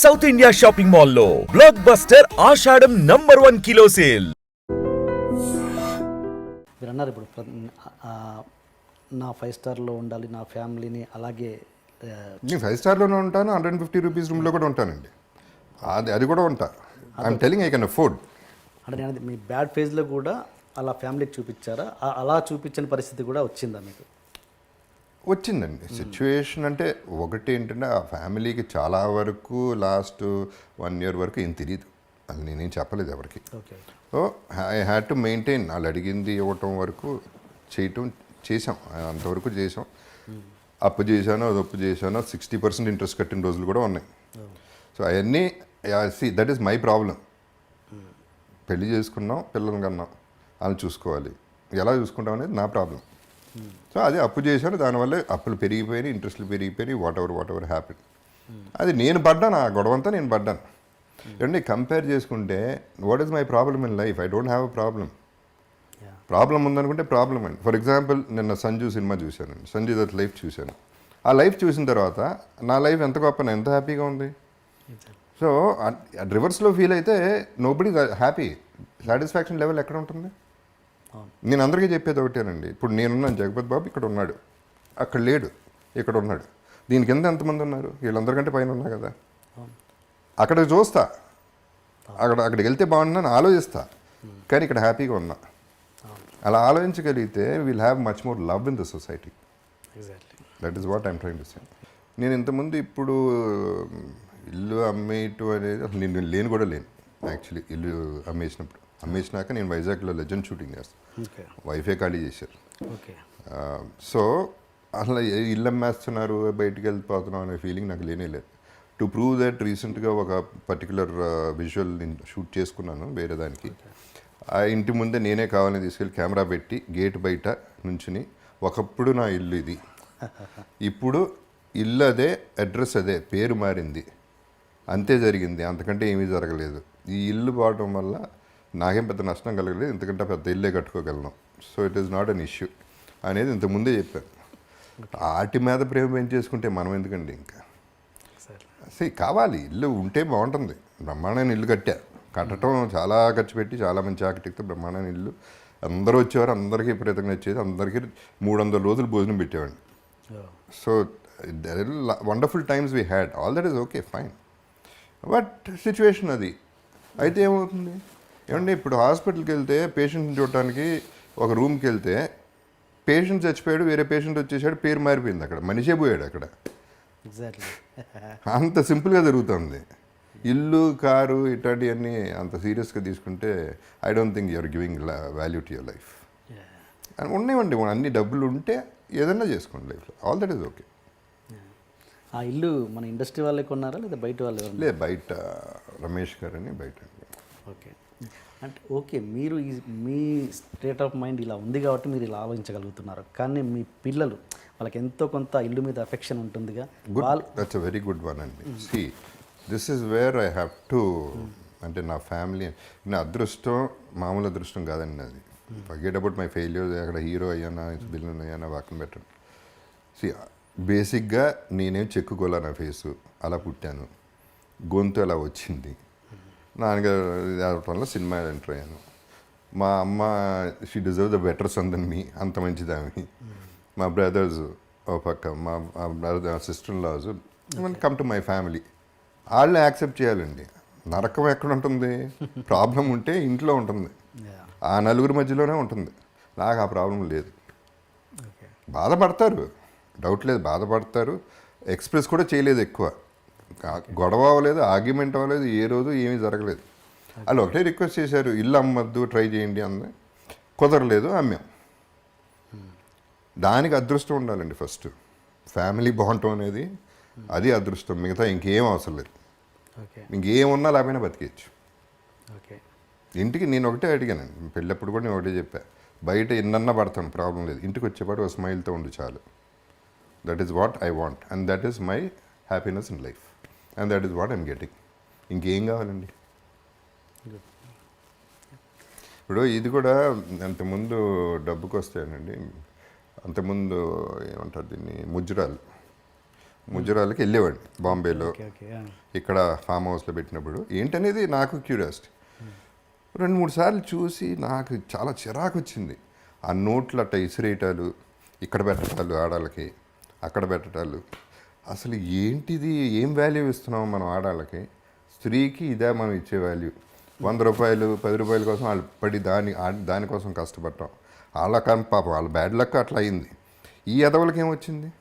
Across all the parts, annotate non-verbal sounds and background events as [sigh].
South India shopping మాల్లో blockbuster ఆషాఢం number one kilo sale మీరు అన్నారు ఇప్పుడు నా ఫైవ్ స్టార్లో ఉండాలి నా ఫ్యామిలీని అలాగే నేను ఫైవ్ స్టార్లోనే ఉంటాను హండ్రెడ్ ఫిఫ్టీ రూపీస్ రూమ్లో కూడా ఉంటానండి. అది అది కూడా ఉంటా. I'm telling I can afford అంటే నేను మీ బ్యాడ్ ఫేజ్లో కూడా అలా ఫ్యామిలీకి చూపించారా? అలా చూపించని పరిస్థితి కూడా వచ్చిందా మీకు? వచ్చిందండి. సిచ్యువేషన్ అంటే ఒకటి ఏంటంటే ఆ ఫ్యామిలీకి చాలా వరకు లాస్ట్ వన్ ఇయర్ వరకు ఏం తెలియదు అది నేనేం చెప్పలేదు ఎవరికి. So I had to maintain. వాళ్ళు అడిగింది ఇవ్వటం వరకు చేయటం చేసాం అంతవరకు చేసాం అప్పు చేశాను అది అప్పు చేశాను. సిక్స్టీ పర్సెంట్ ఇంట్రెస్ట్ కట్టిన రోజులు కూడా ఉన్నాయి. సో అవన్నీ see that is my problem. పెళ్ళి చేసుకున్నాం పిల్లల్ని కన్నాం. వాళ్ళని చూసుకోవాలి. ఎలా చూసుకుంటాం అనేది నా ప్రాబ్లం. సో అది అప్పు చేశాను. దానివల్ల అప్పులు పెరిగిపోయినాయి ఇంట్రెస్ట్లు పెరిగిపోయినాయి whatever whatever happy అది నేను పడ్డాను ఆ గొడవ అంతా నేను పడ్డాను. ఏమండి కంపేర్ చేసుకుంటే what is my problem in life I don't have a problem. Problem ఉందనుకుంటే problem అండి. ఫర్ ఎగ్జాంపుల్ నిన్న సంజు సినిమా చూశాను. సంజు దత్ లైఫ్ చూశాను. ఆ లైఫ్ చూసిన తర్వాత నా లైఫ్ ఎంత గొప్ప ఎంత హ్యాపీగా ఉంది? సో రివర్స్లో ఫీల్ అయితే నోబడి హ్యాపీ సాటిస్ఫాక్షన్ లెవెల్ ఎక్కడ ఉంటుంది. నేను అందరికీ చెప్పేది ఒకటేనండి. ఇప్పుడు నేనున్నాను జగపతి బాబు ఇక్కడ ఉన్నాడు. అక్కడ లేడు ఇక్కడ ఉన్నాడు. దీని కింద ఎంతమంది ఉన్నారు? వీళ్ళందరికంటే పైన ఉన్నా కదా. అక్కడ చూస్తా. అక్కడ అక్కడికి వెళ్తే బాగుంటుందని ఆలోచిస్తా. కానీ ఇక్కడ హ్యాపీగా ఉన్నా. అలా ఆలోచించగలిగితే will have much more love in the society exactly that is what I'm trying to say నేను ఇంతకుముందు ఇప్పుడు ఇల్లు అమ్మేయటం అనేది అసలు నేను లేను కూడా లేను యాక్చువల్లీ ఇల్లు అమ్మేసినప్పుడు. అమ్మేసినాక నేను వైజాగ్లో లెజెండ్ షూటింగ్ చేస్తాను వైఫే ఖాళీ చేశారు. ఓకే. సో అసలు ఇల్లు అమ్మేస్తున్నారు బయటికి వెళ్ళిపోతున్నాం అనే ఫీలింగ్ నాకు లేనే లేదు. టు ప్రూవ్ దట్ రీసెంట్గా ఒక పర్టికులర్ విజువల్ నేను షూట్ చేసుకున్నాను వేరే దానికి. ఆ ఇంటి ముందే నేనే కావాలని తీసుకెళ్ళి కెమెరా పెట్టి గేట్ బయట నుంచుని ఒకప్పుడు నా ఇల్లు ఇది. [laughs] ఇప్పుడు ఇల్లు అదే అడ్రస్ అదే పేరు మారింది. అంతే జరిగింది అంతకంటే ఏమీ జరగలేదు. ఈ ఇల్లు పోవడం వల్ల నాకేం పెద్ద నష్టం కలగలేదు ఎందుకంటే పెద్ద ఇల్లే కట్టుకోగలను. So it is not an issue అనేది ఇంతకుముందే చెప్పాను. ఆటి మీద ప్రేమ పెంచేసుకుంటే మనం ఎందుకండి ఇంకా? ఎగ్జాక్ట్లీ సే కావాలి. ఇల్లు ఉంటే బాగుంటుంది. బ్రహ్మాండమైన ఇల్లు కట్టా. కట్టడం చాలా ఖర్చు పెట్టి చాలా మంచి ఆకటిక్తో బ్రహ్మాండమైన ఇల్లు. అందరూ వచ్చేవారు అందరికీ విపరీతంగా వచ్చేది అందరికీ మూడు వందల రోజులు భోజనం పెట్టేవాడిని. So there wonderful times we had all that is okay fine but situation అది. అయితే ఏమవుతుంది? ఏమంటే ఇప్పుడు హాస్పిటల్కి వెళ్తే పేషెంట్ని చూడటానికి ఒక రూమ్కి వెళ్తే పేషెంట్ చచ్చిపోయాడు వేరే పేషెంట్ వచ్చేసాడు పేరు మారిపోయింది అక్కడ మనిషే పోయాడు అక్కడ. అంత సింపుల్గా జరుగుతుంది. ఇల్లు కారు ఇట్లాంటివన్నీ అంత సీరియస్గా తీసుకుంటే I don't think you're giving value to your life ఉన్నాయండి అన్ని డబ్బులు ఉంటే ఏదన్నా చేసుకోండి లైఫ్లో ఆల్ దట్ ఈస్ ఓకే ఆ ఇల్లు మన ఇండస్ట్రీ వాళ్ళే కొన్నారా లేదా బయట వాళ్ళు ఎవరన్నా? లే బయట రమేష్ గారు అని బయట ఓకే అంటే ఓకే మీరు ఈ మీ స్టేట్ ఆఫ్ మైండ్ ఇలా ఉంది కాబట్టి మీరు ఇలా ఆలోచించగలుగుతున్నారు. కానీ మీ పిల్లలు వాళ్ళకి ఎంతో కొంత ఇల్లు మీద అఫెక్షన్ ఉంటుందిగా. That's a very good one అండి. See this is where I have to అంటే నా ఫ్యామిలీ నా అదృష్టం మామూలు అదృష్టం కాదండి అది ఫర్గెట్ అబౌట్ మై ఫెయిల్యూర్ అక్కడ హీరో అయ్యానా విలన్ అయ్యానా వాకన్ పెట్టండి సి బేసిక్గా నేనేం చెక్కుకోలే నా ఫేసు అలా పుట్టాను. గొంతు అలా వచ్చింది. నాన్నగారు ఇది అవటం వల్ల సినిమా ఎంటర్ అయ్యాను. మా అమ్మ she deserve the better son than me అంత మంచిది ఆమె. మా బ్రదర్స్ ఓ పక్క మా brother sister laws come to my family వాళ్ళని యాక్సెప్ట్ చేయాలండి. నరకం ఎక్కడ ఉంటుంది? ప్రాబ్లం ఉంటే ఇంట్లో ఉంటుంది. ఆ నలుగురి మధ్యలోనే ఉంటుంది. నాకు ఆ ప్రాబ్లం లేదు. బాధపడతారు. డౌట్ లేదు బాధపడతారు. ఎక్స్ప్రెస్ కూడా చేయలేదు ఎక్కువ. గొడవ అవ్వలేదు ఆర్గ్యుమెంట్ అవ్వలేదు ఏ రోజు ఏమీ జరగలేదు. వాళ్ళు ఒకటే రిక్వెస్ట్ చేశారు ఇల్లు అమ్మద్దు ట్రై చేయండి అంది. కుదరలేదు అమ్మాం. దానికి అదృష్టం ఉండాలండి ఫస్ట్. ఫ్యామిలీ బాగుంటాం అనేది అది అదృష్టం. మిగతా ఇంకేం అవసరం లేదు. ఇంకేమున్నా లేకపోయినా బతికేయచ్చు. ఇంటికి నేను ఒకటే అడిగానండి పెళ్ళప్పుడు కూడా నేను ఒకటే చెప్పా. బయట ఎన్నన్నా పడతాను ప్రాబ్లం లేదు. ఇంటికి వచ్చేపాటు ఒక స్మైల్తో ఉండు చాలు. That is what I want and that is my happiness in life and that is what I'm getting ఇంకేం కావాలండి? ఇప్పుడు ఇది కూడా అంతకుముందు డబ్బుకి వస్తాయనండి అంతకుముందు ఏమంటారు దీన్ని? ముజ్జురాలు ముజరాలకి వెళ్ళేవాడిని బాంబేలో. ఇక్కడ ఫామ్ హౌస్లో పెట్టినప్పుడు. ఏంటనేది నాకు క్యూరియాసిటీ. రెండు మూడు సార్లు చూసి నాకు చాలా చిరాకు వచ్చింది ఆ నోట్లు అట్ట ఇసిరేయటాలు ఇక్కడ పెట్టటాలు ఆడాళ్ళకి అక్కడ పెట్టటాలు. అసలు ఏంటిది? ఏం వాల్యూ ఇస్తున్నాం మనం ఆడాళ్ళకి? స్త్రీకి ఇదే మనం ఇచ్చే వాల్యూ వంద రూపాయలు పది రూపాయల కోసం వాళ్ళు పడి దాని దానికోసం కష్టపడటం. వాళ్ళ కానీ పాపం వాళ్ళ బ్యాడ్ లక్ అట్లా అయింది. ఈ ఎదవలకి ఏమొచ్చింది?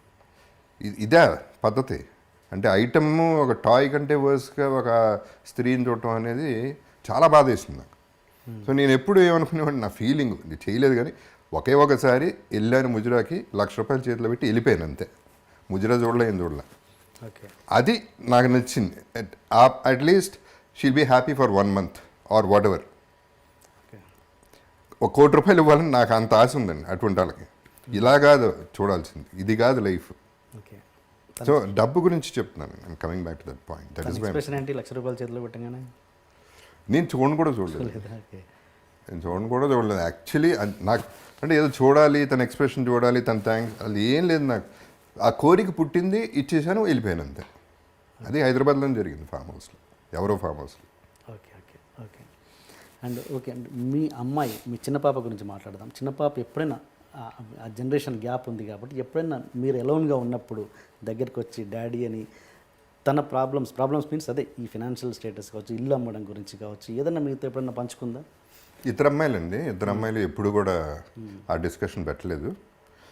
ఇదే పద్ధతి. అంటే ఐటమ్ ఒక టాయ్ కంటే వర్స్గా ఒక స్త్రీని చూడటం అనేది చాలా బాధ వేసింది నాకు. సో నేను ఎప్పుడు ఏమనుకునేవాడిని? నా ఫీలింగ్ ఇది చేయలేదు కానీ ఒకే ఒకసారి వెళ్ళాను ముజరాకి లక్ష రూపాయలు చేతిలో పెట్టి వెళ్ళిపోయాను అంతే. ముజరా చూడలే ఏం చూడలే ఓకే. అది నాకు నచ్చింది. At least she'll be happy for one month or whatever ఒక కోటి రూపాయలు ఇవ్వాలని నాకు అంత ఆశ ఉందండి అటువంటి వాళ్ళకి. ఇలా కాదు చూడాల్సింది. ఇది కాదు లైఫ్. ఓకే. సో డబ్బు గురించి చెప్తున్నాను. I'm coming back to that point that is my లక్ష రూపాయలు చేతిలో పెట్టగానే? నేను చూడను కూడా చూడలేదు. నేను చూడను కూడా చూడలేదు. యాక్చువల్లీ నాకు అంటే ఏదో చూడాలి తన ఎక్స్ప్రెషన్ చూడాలి తన థ్యాంక్స్ అది ఏం లేదు నాకు. ఆ కోరిక పుట్టింది ఇచ్చేసాను వెళ్ళిపోయాను అంతే. అది హైదరాబాద్లో జరిగింది ఫామ్ హౌస్లో ఎవరో ఫామ్ హౌస్లో okay okay okay. And okay and మీ అమ్మాయి మీ చిన్న పాప గురించి మాట్లాడదాం. చిన్న పాప ఎప్పుడైనా ఆ- జనరేషన్ గ్యాప్ ఉంది కాబట్టి ఎప్పుడైనా మీరు ఎలోన్గా ఉన్నప్పుడు దగ్గరికి వచ్చి డాడీ అని తన ప్రాబ్లమ్స్ ప్రాబ్లమ్స్ మీన్స్ అదే ఈ ఫినాన్షియల్ స్టేటస్ కావచ్చు ఇల్లు అమ్మడం గురించి కావచ్చు ఏదైనా మీతో ఎప్పుడైనా పంచుకుందా? ఇద్దరు అమ్మాయిలండి. ఇద్దరు అమ్మాయిలు ఎప్పుడు కూడా ఆ డిస్కషన్ పెట్టలేదు.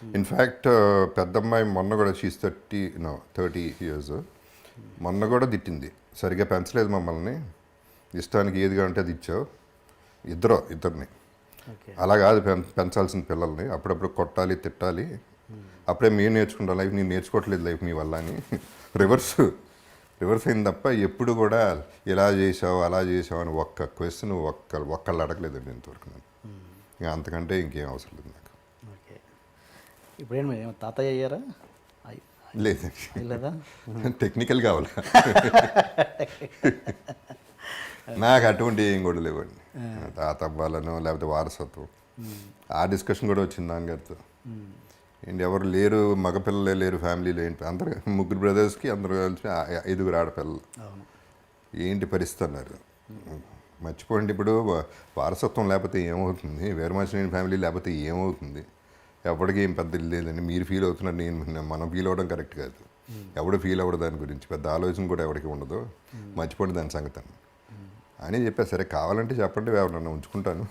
ఇన్ఫ్యాక్ట్ పెద్ద అమ్మాయి మొన్న కూడా she's thirty no thirty years మొన్న కూడా తిట్టింది. సరిగ్గా పెంచలేదు మమ్మల్ని. ఇష్టానికి ఏది కావాలంటే అది ఇచ్చావు. ఇద్దరు ఇద్దరిని. అలా కాదు పెం పెంచాల్సిన పిల్లల్ని అప్పుడప్పుడు కొట్టాలి తిట్టాలి. అప్పుడే మేము నేర్చుకుంటాం లైఫ్. నేను నేర్చుకోవట్లేదు లైఫ్ నీ వల్ల అని. రివర్స్ రివర్స్ అయింది తప్ప ఎప్పుడు కూడా ఇలా చేసావు అలా చేసావు అని ఒక్క క్వశ్చన్ ఒక్క ఒక్కళ్ళు అడగలేదండి ఇంతవరకు నేను ఇంకా అంతకంటే ఇంకేం అవసరం లేదు. ఇప్పుడేం ఏమో తాతయ్య అయ్యారా? అయ్- లేదండి అయ్యలేదా టెక్నికల్ కావాలా నాకు అటువంటి ఏం కూడా లేవండి. తాత అవ్వాలను లేకపోతే వారసత్వం. ఆ డిస్కషన్ కూడా వచ్చింది నాన్నగారితో. ఏంటి ఎవరు లేరు మగపిల్లలే లేరు ఫ్యామిలీలో ఏంటి? అందరు ముగ్గురు బ్రదర్స్కి అందరు కలిసి ఐదుగురు ఆడపిల్లలు. ఏంటి పరిస్థితి అన్నారు. మర్చిపోండి ఇప్పుడు వారసత్వం లేకపోతే ఏమవుతుంది? వేరమాచిన ఫ్యామిలీ లేకపోతే ఏమవుతుంది? ఎవరికి ఏం పెద్ద లేదండి. మీరు ఫీల్ అవుతున్నారు నేను మనం ఫీల్ అవ్వడం కరెక్ట్ కాదు. ఎవడు ఫీల్ అవ్వడు దాని గురించి. పెద్ద ఆలోచన కూడా ఎవరికి ఉండదు. మర్చిపోండి దాని సంగతి అని. అని చెప్పా సరే కావాలంటే చెప్పండి ఎవరన్నా ఉంచుకుంటాను.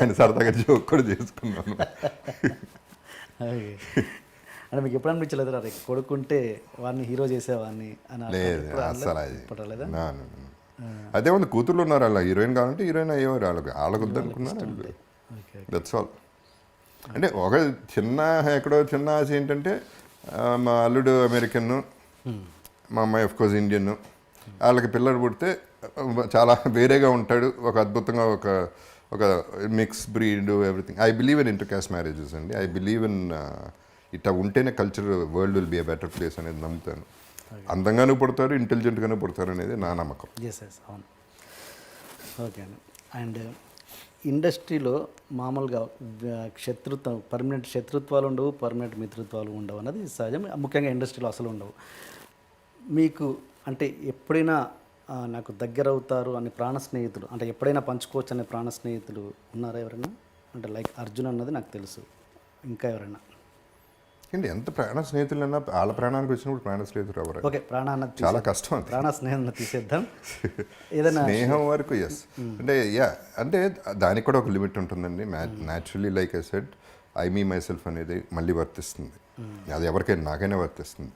అని సరదాగా జోక్ కూడా చేసుకున్నాను. అంటే మీకు ఎప్పుడు అనిపించలేదు రే కొడుకుంటే వాడిని హీరో చేసేవాడిని అని లేదు? అసలు అది ఉంది కూతుర్లు ఉన్నారు అలా హీరోయిన్ కావాలంటే హీరోయిన్ అయ్యేవారు వాళ్ళకి వాళ్ళకు వద్దనుకున్నారు దట్స్ ఆల్ అంటే ఒక చిన్న ఎక్కడో చిన్న ఆశ ఏంటంటే మా అల్లుడు అమెరికన్ మా అమ్మాయి ఆఫ్ కోర్స్ ఇండియన్ వాళ్ళకి పిల్లడు పుడితే చాలా వేరేగా ఉంటాడు. ఒక అద్భుతంగా ఒక ఒక mix breed everything I believe in intercaste marriages అండి ఐ బిలీవ్ ఇన్ ఇట్లా ఉంటేనే culture world will be a better place అనేది నమ్ముతాను. అందంగానూ పుడతారు ఇంటెలిజెంట్గానూ పుడతారు అనేది నా నమ్మకం. ఎస్ ఎస్ అవును. ఓకే అండి. అండ్ ఇండస్ట్రీలో మామూలుగా శత్రుత్వం పర్మనెంట్ శత్రుత్వాలు ఉండవు పర్మనెంట్ మిత్రుత్వాలు ఉండవు అన్నది సహజం. ముఖ్యంగా ఇండస్ట్రీలో అసలు ఉండవు. మీకు అంటే ఎప్పుడైనా నాకు దగ్గర అవుతారు అని ప్రాణ స్నేహితులు అంటే ఎప్పుడైనా పంచుకోవచ్చు అనే ప్రాణ స్నేహితులు ఉన్నారా ఎవరైనా? అంటే లైక్ అర్జున్ అన్నది నాకు తెలుసు. ఇంకా ఎవరైనా? ఏంటి ఎంత ప్రాణ స్నేహితులన్నా వాళ్ళ ప్రాణానికి వచ్చినప్పుడు ప్రాణ స్నేహితులు ఎవరు? ఓకే ప్రాణ అన్నది చాలా కష్టం ప్రాణ స్నేహం తీసేద్దాం. ఏదైనా స్నేహం వరకు ఎస్ అంటే యా అంటే దానికి కూడా ఒక లిమిట్ ఉంటుందండి. Naturally like I said I me myself అనేది మళ్ళీ వర్తిస్తుంది. అది ఎవరికైనా నాకైనా వర్తిస్తుంది.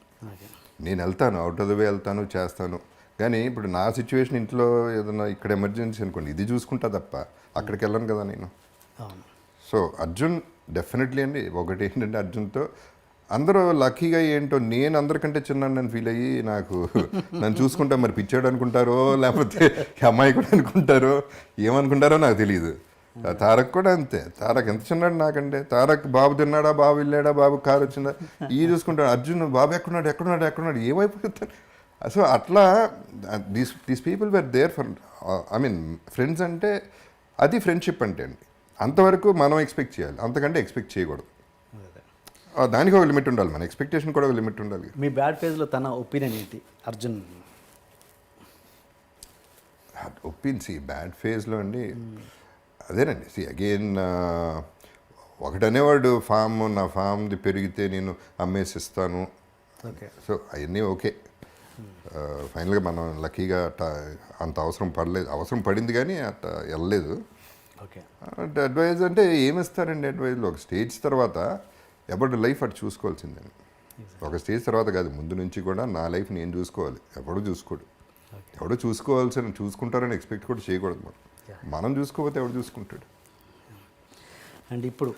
నేను వెళ్తాను అవుట్ ఆఫ్ ద వే వెళ్తాను చేస్తాను. కానీ ఇప్పుడు నా సిచ్యువేషన్ ఇంట్లో ఏదైనా ఇక్కడ ఎమర్జెన్సీ అనుకోండి ఇది చూసుకుంటా తప్ప అక్కడికి వెళ్ళను కదా నేను. సో అర్జున్ డెఫినెట్లీ అండి ఒకటి ఏంటంటే అర్జున్తో అందరూ లక్కీగా ఏంటో నేను అందరికంటే చిన్న నన్ను ఫీల్ అయ్యి నాకు నన్ను చూసుకుంటా మరి పిచ్చాడు అనుకుంటారో లేకపోతే అమ్మాయి కూడా అనుకుంటారో ఏమనుకుంటారో నాకు తెలియదు తారక్ కూడా అంతే. తారక్ ఎంత చిన్నాడు నాకంటే? తారక్ బాబు తిన్నాడా? బాబు వెళ్ళాడా? బాబు కారు వచ్చిందా? ఈ చూసుకుంటాడు. అర్జున్ బాబు ఎక్కడున్నాడు? ఎక్కడున్నాడు? ఎక్కడున్నాడు? ఏమైపోతాడు సో అట్లా these these people were there for I mean friends అంటే అది ఫ్రెండ్షిప్ అంటే అండి అంతవరకు మనం ఎక్స్పెక్ట్ చేయాలి. అంతకంటే ఎక్స్పెక్ట్ చేయకూడదు. దానికి ఒక లిమిట్ ఉండాలి. మన ఎక్స్పెక్టేషన్ కూడా ఒక లిమిట్ ఉండాలి. మీ బ్యాడ్ ఫేజ్లో తన ఒపీనియన్ ఏంటి? అర్జున్. ఒప్పింది సి బ్యాడ్ ఫేజ్లో అండి అదేనండి. సి అగైన్ ఒకటనేవాడు ఫామ్ నా ఫామ్ది పెరిగితే నేను అమ్మేసి ఇస్తాను ఓకే. సో అవన్నీ ఓకే. ఫైనల్గా మనం లక్కీగా అట్ట అంత అవసరం పడలేదు. అవసరం పడింది కానీ అట్ట వెళ్ళలేదు. అడ్వైజ్ అంటే ఏమిస్తారండి అడ్వైజ్లో ఒక స్టేజ్ తర్వాత ఎవరి లైఫ్ అటు చూసుకోవాల్సిందే ఒక స్టేజ్ తర్వాత కాదు ముందు నుంచి కూడా నా లైఫ్ నేను చూసుకోవాలి. ఎవడు చూసుకోడు. ఎవడో చూసుకోవాల్సిన చూసుకుంటారని ఎక్స్పెక్ట్ కూడా చేయకూడదు మనం. మనం చూసుకోకపోతే ఎవడు చూసుకుంటాడు? అండ్ ఇప్పుడు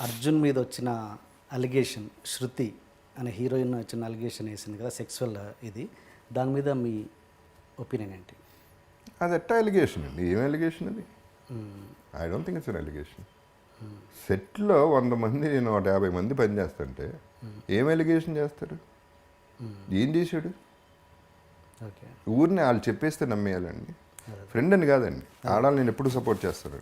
అర్జున్ మీద వచ్చిన అలిగేషన్ శృతి అనే హీరోయిన్ వచ్చిన అలిగేషన్ వేసింది కదా సెక్సువల్ ఇది. దాని మీద మీ ఒపీనియన్ ఏంటి? అది ఎట్టా ఎలిగేషన్ అండి? ఏం ఎలిగేషన్ అది? I don't think it's an allegation సెట్లో వంద మంది నేను నూట యాభై మంది పని చేస్తుంటే ఏం ఎలిగేషన్ చేస్తారు? ఏం చేశాడు? ఊరిని వాళ్ళు చెప్పేస్తే నమ్మేయాలండి. ఫ్రెండ్ అని కాదండి. ఆడాలి నేను ఎప్పుడు సపోర్ట్ చేస్తాను.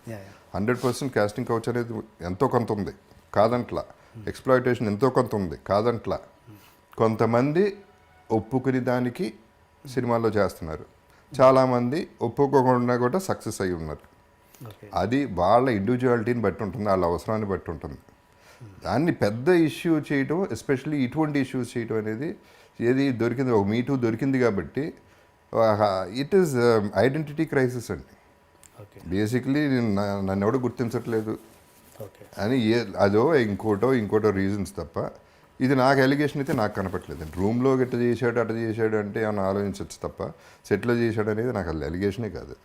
హండ్రెడ్ పర్సెంట్ కాస్టింగ్ కౌచ్ అనేది ఎంతో కొంత ఉంది. కాదంట్లా. ఎక్స్ప్లాయిటేషన్ ఎంతో కొంత ఉంది. కాదంట్లా. కొంతమంది ఒప్పుకుని దానికి సినిమాల్లో చేస్తున్నారు. చాలామంది ఒప్పుకోకుండా కూడా సక్సెస్ అయి ఉన్నారు. అది వాళ్ళ ఇండివిజువాలిటీని బట్టి ఉంటుంది వాళ్ళ అవసరాన్ని బట్టి ఉంటుంది. దాన్ని పెద్ద ఇష్యూ చేయటం ఎస్పెషల్లీ ఇటువంటి ఇష్యూస్ చేయటం అనేది ఏది దొరికింది ఒక మీటూ దొరికింది కాబట్టి ఇట్ ఈస్ ఐడెంటిటీ క్రైసిస్ అండి. బేసిక్లీ నన్ను ఎవడు గుర్తించట్లేదు. అని ఏ అదో ఇంకోటో ఇంకోటో రీజన్స్ తప్ప ఇది నాకు ఎలిగేషన్ అయితే నాకు కనపట్లేదు. రూమ్లో గట్ట చేశాడు అట్ట చేశాడు అంటే ఏమైనా ఆలోచించవచ్చు తప్ప సెట్లో చేశాడు అనేది నాకు అసలు ఎలిగేషనే కాదు.